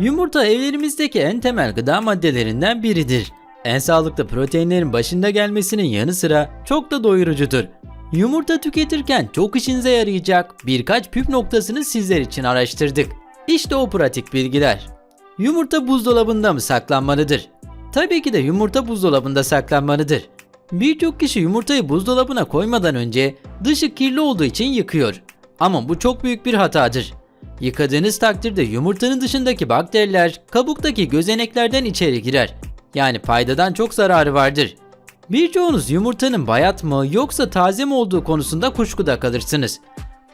Yumurta evlerimizdeki en temel gıda maddelerinden biridir. En sağlıklı proteinlerin başında gelmesinin yanı sıra çok da doyurucudur. Yumurta tüketirken çok işinize yarayacak birkaç püf noktasını sizler için araştırdık. İşte o pratik bilgiler. Yumurta buzdolabında mı saklanmalıdır? Tabii ki de yumurta buzdolabında saklanmalıdır. Birçok kişi yumurtayı buzdolabına koymadan önce dışı kirli olduğu için yıkıyor. Ama bu çok büyük bir hatadır. Yıkadığınız takdirde yumurtanın dışındaki bakteriler kabuktaki gözeneklerden içeri girer. Yani faydadan çok zararı vardır. Birçoğunuz yumurtanın bayat mı yoksa taze mi olduğu konusunda kuşkuda kalırsınız.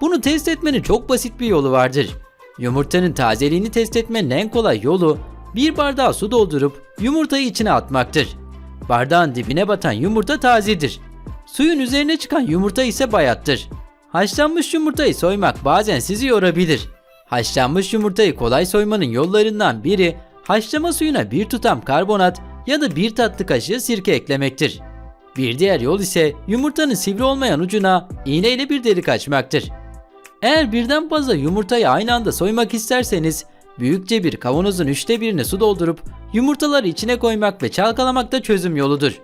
Bunu test etmenin çok basit bir yolu vardır. Yumurtanın tazeliğini test etmenin en kolay yolu bir bardağa su doldurup yumurtayı içine atmaktır. Bardağın dibine batan yumurta tazedir. Suyun üzerine çıkan yumurta ise bayattır. Haşlanmış yumurtayı soymak bazen sizi yorabilir. Haşlanmış yumurtayı kolay soymanın yollarından biri haşlama suyuna bir tutam karbonat ya da bir tatlı kaşığı sirke eklemektir. Bir diğer yol ise yumurtanın sivri olmayan ucuna iğneyle bir delik açmaktır. Eğer birden fazla yumurtayı aynı anda soymak isterseniz büyükçe bir kavanozun üçte birini su doldurup yumurtaları içine koymak ve çalkalamak da çözüm yoludur.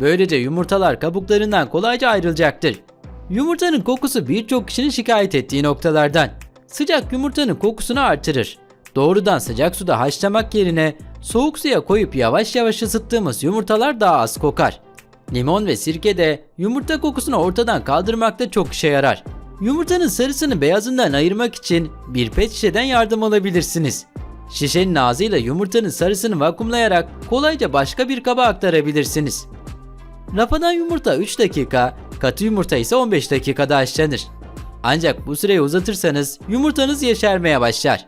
Böylece yumurtalar kabuklarından kolayca ayrılacaktır. Yumurtanın kokusu birçok kişinin şikayet ettiği noktalardan. Sıcak yumurtanın kokusunu artırır. Doğrudan sıcak suda haşlamak yerine soğuk suya koyup yavaş yavaş ısıttığımız yumurtalar daha az kokar. Limon ve sirke de yumurta kokusunu ortadan kaldırmakta çok işe yarar. Yumurtanın sarısını beyazından ayırmak için bir pet şişeden yardım alabilirsiniz. Şişenin ağzıyla yumurtanın sarısını vakumlayarak kolayca başka bir kaba aktarabilirsiniz. Rafadan yumurta 3 dakika, katı yumurta ise 15 dakikada haşlanır. Ancak bu süreyi uzatırsanız yumurtanız yeşermeye başlar.